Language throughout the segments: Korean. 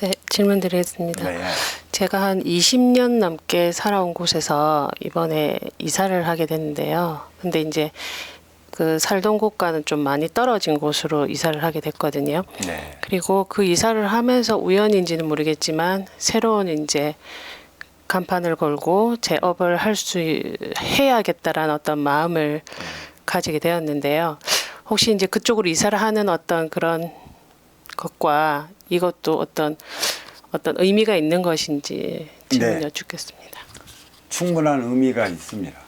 네, 질문 드리겠습니다. 네. 제가 한 20년 넘게 살아온 곳에서 이번에 이사를 하게 됐는데요. 근데 이제 그 살던 곳과는 좀 많이 떨어진 곳으로 이사를 하게 됐거든요. 네. 그리고 그 이사를 하면서 우연인지는 모르겠지만 새로운 이제 간판을 걸고 재업을 할 수 해야겠다라는 어떤 마음을 가지게 되었는데요. 혹시 이제 그쪽으로 이사를 하는 어떤 그런 것과 이것도 어떤 어떤 의미가 있는 것인지 질문 네. 여쭙겠습니다. 충분한 의미가 있습니다.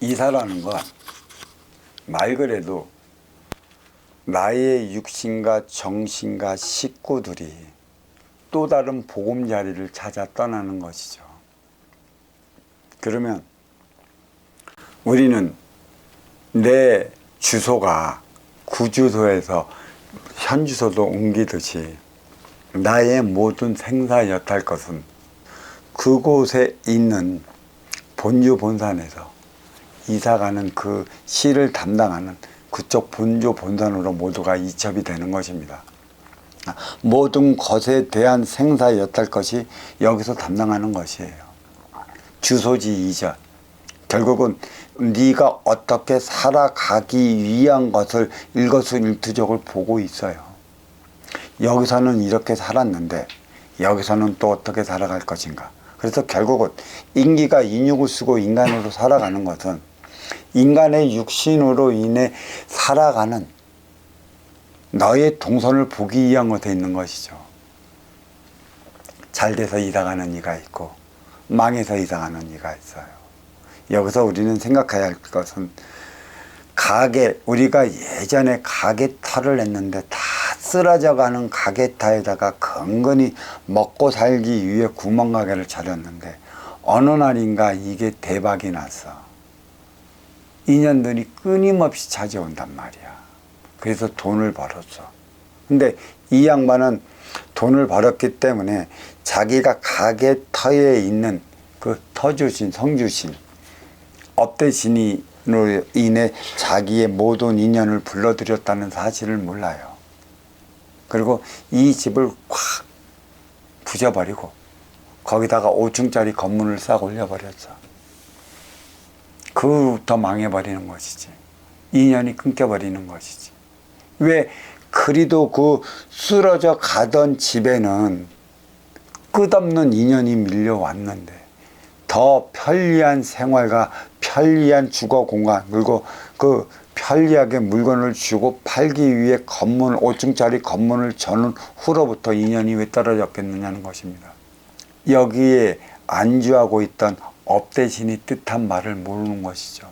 이사라는 건 말 그래도 나의 육신과 정신과 식구들이 또 다른 보금자리를 찾아 떠나는 것이죠. 그러면 우리는 내 주소가 구주소에서 현 주소도 옮기듯이 나의 모든 생사 여탈 것은 그곳에 있는 본주 본산에서 이사가는 그 시를 담당하는 그쪽 본주 본산으로 모두가 이첩이 되는 것입니다. 아, 모든 것에 대한 생사 여탈 것이 여기서 담당하는 것이에요. 주소지 이전. 결국은 네가 어떻게 살아가기 위한 것을 일거수일투족을 보고 있어요. 여기서는 이렇게 살았는데 여기서는 또 어떻게 살아갈 것인가. 그래서 결국은 인기가 인육을 쓰고 인간으로 살아가는 것은 인간의 육신으로 인해 살아가는 너의 동선을 보기 위한 것에 있는 것이죠. 잘 돼서 이사가는 이가 있고 망해서 이사가는 이가 있어요. 여기서 우리는 생각해야 할 것은 가게 우리가 예전에 가게터를 했는데 다 쓰러져 가는 가게터에다가 근근히 먹고 살기 위해 구멍가게를 차렸는데 어느 날인가 이게 대박이 났어. 인연들이 끊임없이 찾아온단 말이야. 그래서 돈을 벌었어. 근데 이 양반은 돈을 벌었기 때문에 자기가 가게 터에 있는 그 터주신, 성주신, 업대신이로 인해 자기의 모든 인연을 불러들였다는 사실을 몰라요. 그리고 이 집을 확 부셔버리고 거기다가 5층짜리 건물을 싹 올려버렸어. 그부터 망해버리는 것이지. 인연이 끊겨버리는 것이지. 왜 그리도 그 쓰러져 가던 집에는 끝없는 인연이 밀려왔는데 더 편리한 생활과 편리한 주거 공간 그리고 그 편리하게 물건을 주고 팔기 위해 건물 5층짜리 건물을 저는 후로부터 인연이 왜 떨어졌겠느냐는 것입니다. 여기에 안주하고 있던 업대신이 뜻한 말을 모르는 것이죠.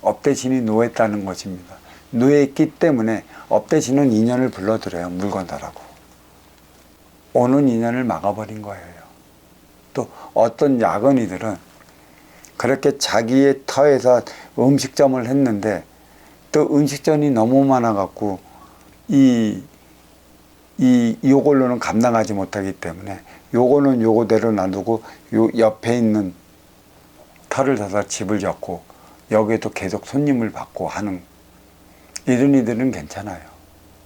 업대신이 노했다는 것입니다. 노했기 때문에 업대신은 인연을 불러들여요. 물건 달라고. 오는 인연을 막아버린 거예요. 또 어떤 야근이들은 그렇게 자기의 터에서 음식점을 했는데 또 음식점이 너무 많아갖고 이, 이, 요걸로는 감당하지 못하기 때문에 요거는 요거대로 놔두고 요 옆에 있는 터를 사서 집을 졌고 여기에도 계속 손님을 받고 하는 이런 이들은 괜찮아요.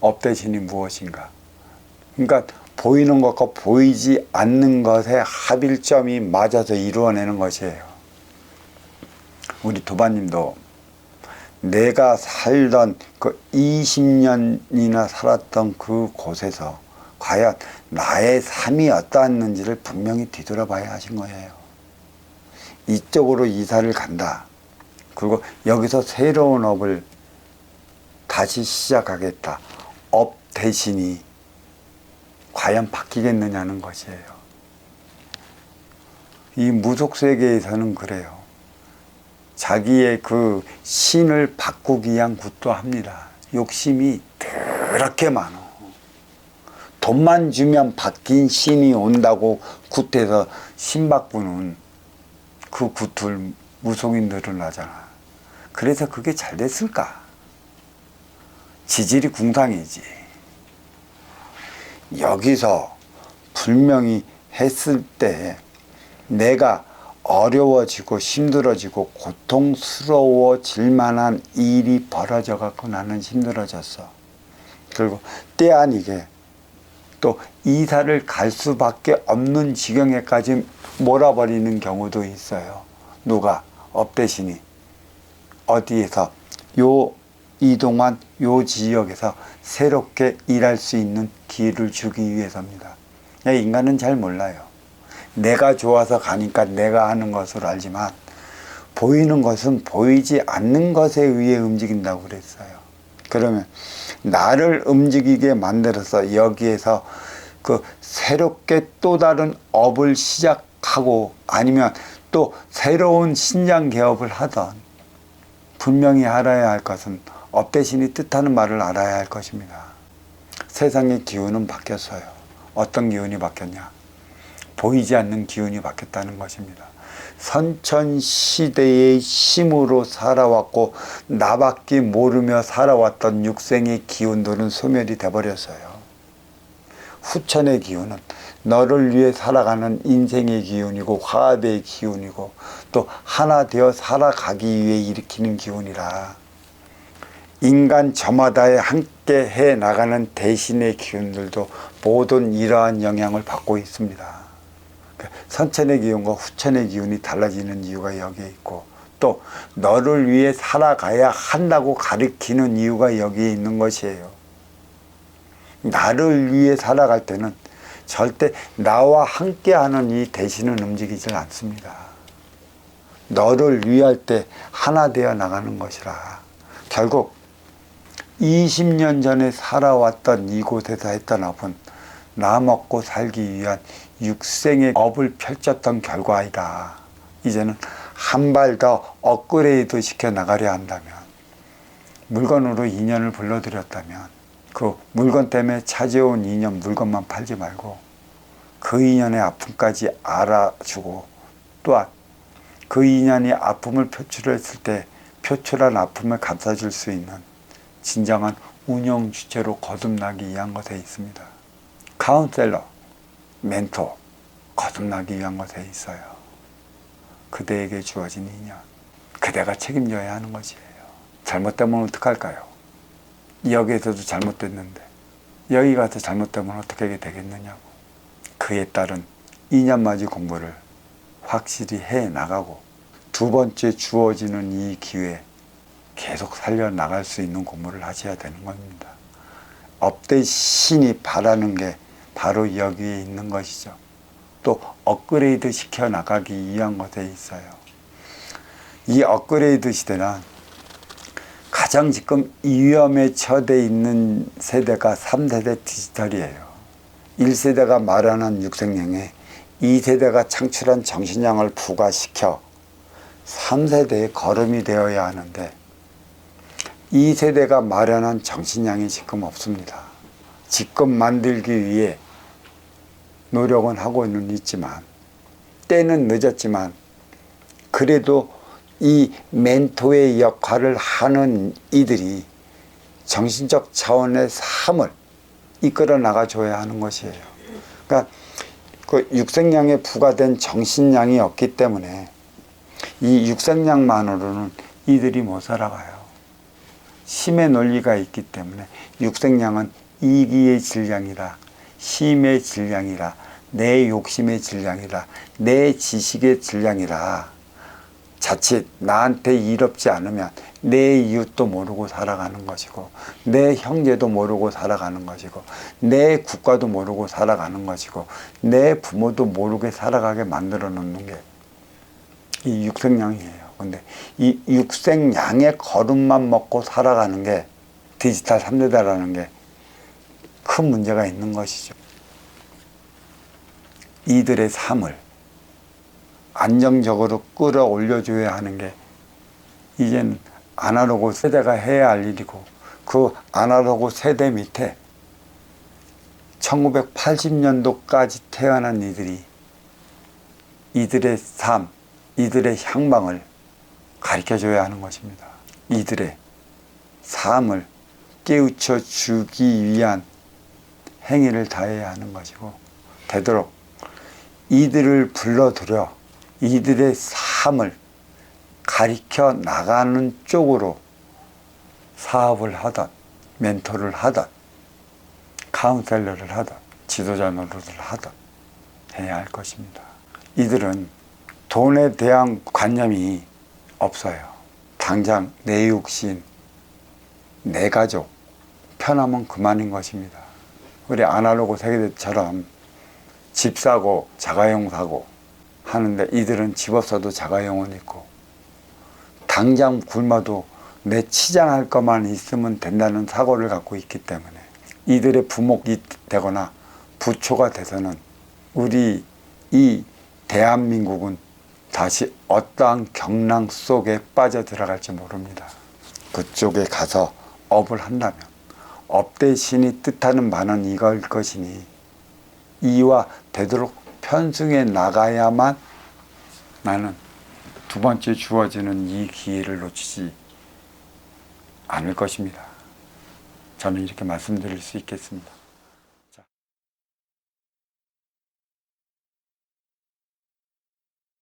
업 대신이 무엇인가. 그러니까 보이는 것과 보이지 않는 것의 합일점이 맞아서 이루어내는 것이에요. 우리 도반님도 내가 살던 그 20년이나 살았던 그 곳에서 과연 나의 삶이 어떠했는지를 분명히 뒤돌아봐야 하신 거예요. 이쪽으로 이사를 간다. 그리고 여기서 새로운 업을 다시 시작하겠다. 업 대신이 과연 바뀌겠느냐는 것이에요. 이 무속 세계에서는 그래요. 자기의 그 신을 바꾸기 위한 굿도 합니다. 욕심이 그렇게 많어. 돈만 주면 바뀐 신이 온다고 굿해서 신 바꾸는 그 굿을 무속인들은 하잖아. 그래서 그게 잘 됐을까? 지질이 궁상이지. 여기서 분명히 했을 때 내가 어려워지고 힘들어지고 고통스러워질 만한 일이 벌어져 갖고 나는 힘들어졌어. 그리고 때 아니게 또 이사를 갈 수밖에 없는 지경에까지 몰아버리는 경우도 있어요. 누가 업대신이 어디에서 요 이동한 요 지역에서 새롭게 일할 수 있는 기회를 주기 위해서입니다. 인간은 잘 몰라요. 내가 좋아서 가니까 내가 하는 것으로 알지만 보이는 것은 보이지 않는 것에 의해 움직인다고 그랬어요. 그러면 나를 움직이게 만들어서 여기에서 그 새롭게 또 다른 업을 시작하고 아니면 또 새로운 신장 개업을 하던 분명히 알아야 할 것은 업 대신이 뜻하는 말을 알아야 할 것입니다. 세상의 기운은 바뀌었어요. 어떤 기운이 바뀌었냐? 보이지 않는 기운이 바뀌었다는 것입니다. 선천 시대의 힘으로 살아왔고 나밖에 모르며 살아왔던 육생의 기운들은 소멸이 돼버렸어요. 후천의 기운은 너를 위해 살아가는 인생의 기운이고 화합의 기운이고 또 하나 되어 살아가기 위해 일으키는 기운이라 인간 저마다에 함께 해 나가는 대신의 기운들도 모든 이러한 영향을 받고 있습니다. 그 선천의 기운과 후천의 기운이 달라지는 이유가 여기에 있고 또 너를 위해 살아가야 한다고 가리키는 이유가 여기에 있는 것이에요. 나를 위해 살아갈 때는 절대 나와 함께하는 이 대신은 움직이질 않습니다. 너를 위할 때 하나 되어 나가는 것이라 결국 20년 전에 살아왔던 이곳에서 했던 업은 나 먹고 살기 위한 육생의 업을 펼쳤던 결과이다. 이제는 한 발 더 업그레이드 시켜 나가려 한다면 물건으로 인연을 불러들였다면 그 물건 때문에 찾아온 인연 물건만 팔지 말고 그 인연의 아픔까지 알아주고 또한 그 인연이 아픔을 표출했을 때 표출한 아픔을 감싸줄 수 있는 진정한 운영 주체로 거듭나기 위한 것에 있습니다. 카운셀러, 멘토, 거듭나기 위한 것에 있어요. 그대에게 주어진 인연, 그대가 책임져야 하는 것이에요. 잘못되면 어떡할까요? 여기에서도 잘못됐는데 여기 가서 잘못되면 어떻게 되겠느냐고 그에 따른 인연맞이 공부를 확실히 해 나가고 두 번째 주어지는 이 기회 계속 살려 나갈 수 있는 공부를 하셔야 되는 겁니다. 업대 신이 바라는 게 바로 여기에 있는 것이죠. 또 업그레이드 시켜 나가기 위한 것에 있어요. 이 업그레이드 시대는 가장 지금 위험에 처돼 있는 세대가 3세대 디지털이에요. 1세대가 말하는 육생량에 2세대가 창출한 정신량을 부과시켜 3세대의 걸음이 되어야 하는데 2세대가 마련한 정신량이 지금 없습니다. 지금 만들기 위해 노력은 하고는 있지만 때는 늦었지만 그래도 이 멘토의 역할을 하는 이들이 정신적 차원의 삶을 이끌어 나가줘야 하는 것이에요. 그러니까 그 육생량에 부과된 정신량이 없기 때문에 이 육생량만으로는 이들이 못 살아가요. 심의 논리가 있기 때문에 육생량은 이기의 질량이라 심의 질량이라 내 욕심의 질량이라 내 지식의 질량이라 자칫 나한테 이롭지 않으면 내 이웃도 모르고 살아가는 것이고 내 형제도 모르고 살아가는 것이고 내 국가도 모르고 살아가는 것이고 내 부모도 모르게 살아가게 만들어 놓는 게 이 육생양이에요. 근데 이 육생양의 걸음만 먹고 살아가는 게 디지털 3대다라는 게 큰 문제가 있는 것이죠. 이들의 삶을 안정적으로 끌어올려줘야 하는 게 이제는 아날로그 세대가 해야 할 일이고 그 아날로그 세대 밑에 1980년도까지 태어난 이들이 이들의 삶, 이들의 향방을 가르쳐 줘야 하는 것입니다. 이들의 삶을 깨우쳐 주기 위한 행위를 다해야 하는 것이고 되도록 이들을 불러들여 이들의 삶을 가리켜 나가는 쪽으로 사업을 하던 멘토를 하던 카운셀러를 하던 지도자 노릇을 하든 해야 할 것입니다. 이들은 돈에 대한 관념이 없어요. 당장 내 육신, 내 가족 편하면 그만인 것입니다. 우리 아날로그 세계대처럼 집 사고 자가용 사고 하는데 이들은 집 없어도 자가용은 있고 당장 굶어도 내 치장할 것만 있으면 된다는 사고를 갖고 있기 때문에 이들의 부목이 되거나 부초가 돼서는 우리 이 대한민국은 다시 어떠한 경랑 속에 빠져 들어갈지 모릅니다. 그쪽에 가서 업을 한다면 업 대신이 뜻하는 바는 이걸 것이니 이와 되도록 편승해 나가야만 나는 두 번째 주어지는 이 기회를 놓치지 않을 것입니다. 저는 이렇게 말씀드릴 수 있겠습니다.